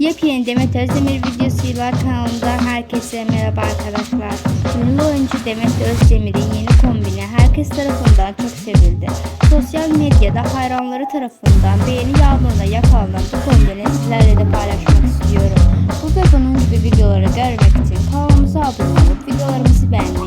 Yepyeni Demet Özdemir videosuyla kanalımdan herkese merhaba arkadaşlar. Ünlü oyuncu Demet Özdemir'in yeni kombini herkes tarafından çok sevildi. Sosyal medyada hayranları tarafından beğeni yağmuruna yakalanan bu kombini sizlerle de paylaşmak istiyorum. Bu ve bunun gibi videoları görmek için kanalımıza abone olup videolarımızı beğenin.